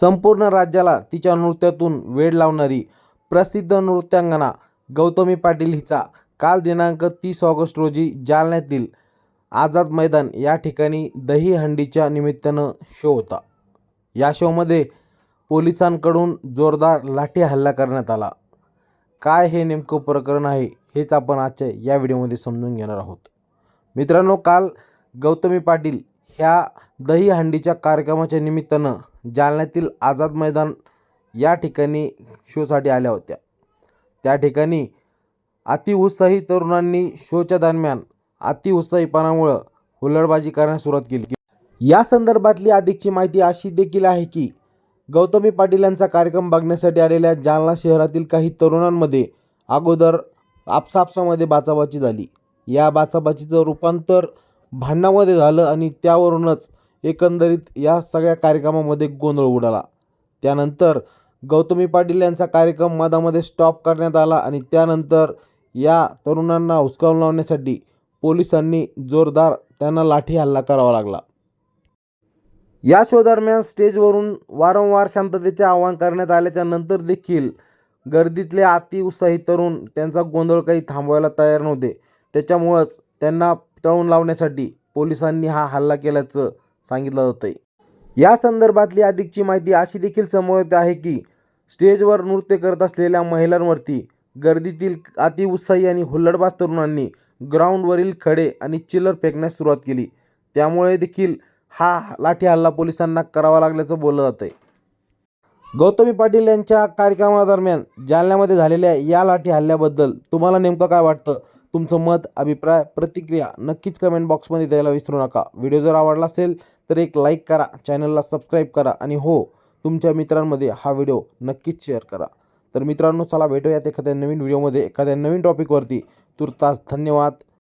संपूर्ण राज्याला तिच्या नृत्यातून वेड लावणारी प्रसिद्ध नृत्यांगना गौतमी पाटील हिचा काल दिनांक तीस ऑगस्ट रोजी जालन्यातील आझाद मैदान या ठिकाणी दहीहंडीच्या निमित्तानं शो होता. या शोमध्ये पोलिसांकडून जोरदार लाठी हल्ला करण्यात आला. काय हे नेमकं प्रकरण आहे हेच आपण आजच्या या व्हिडिओमध्ये समजून घेणार आहोत. मित्रांनो काल गौतमी पाटील ह्या दहीहंडीच्या कार्यक्रमाच्या निमित्तानं जालन्यातील आझाद मैदान या ठिकाणी शोसाठी आल्या होत्या. त्या ठिकाणी अतिउत्साही तरुणांनी शोच्या दरम्यान अतिउत्साहीपणामुळं हुल्लडबाजी करण्यास सुरुवात केली. या संदर्भातली अधिकची माहिती अशी देखील आहे की गौतमी पाटील यांचा कार्यक्रम बघण्यासाठी आलेल्या जालना शहरातील काही तरुणांमध्ये अगोदर आपसापसामध्ये बाचाबाची झाली. या बाचाबाचीचं रूपांतर भांडणामध्ये झालं आणि त्यावरूनच एकंदरीत या सगळ्या कार्यक्रमामध्ये गोंधळ उडाला. त्यानंतर गौतमी पाटील यांचा कार्यक्रम मधामध्ये स्टॉप करण्यात आला आणि त्यानंतर या तरुणांना हुसकावून लावण्यासाठी पोलिसांनी जोरदार त्यांना लाठी हल्ला करावा लागला. या शो दरम्यान स्टेजवरून वारंवार शांततेचे आवाहन करण्यात आल्याच्यानंतर देखील गर्दीतले अतिउत्साही तरुण त्यांचा गोंधळ काही थांबवायला तयार नव्हते. त्याच्यामुळंच त्यांना टळून लावण्यासाठी पोलिसांनी हा हल्ला केल्याचं सांगितलं जातं आहे या संदर्भातली अधिकची माहिती अशी देखील समोर येत आहे की स्टेजवर नृत्य करत असलेल्या महिलांवरती गर्दीतील अतिउत्साही आणि हुल्लडबाज तरुणांनी ग्राउंडवरील खडे आणि चिल्लर फेकण्यास सुरुवात केली. त्यामुळे देखील हा लाठी हल्ला पोलिसांना करावा लागल्याचं बोललं जातं आहे गौतमी पाटील यांच्या कार्यक्रमादरम्यान जालन्यामध्ये झालेल्या या लाठी हल्ल्याबद्दल तुम्हाला नेमकं काय वाटतं? तुमचं मत अभिप्राय प्रतिक्रिया नक्कीच कमेंट बॉक्समध्ये द्यायला विसरू नका. व्हिडिओ जर आवडला असेल तर एक लाईक करा चॅनलला सबस्क्राईब करा आणि हो तुमच्या मित्रांमध्ये हा व्हिडिओ नक्कीच शेअर करा. तर मित्रांनो चला भेटूयात एखाद्या नवीन व्हिडिओमध्ये एखाद्या नवीन टॉपिकवरती तुर्तास धन्यवाद.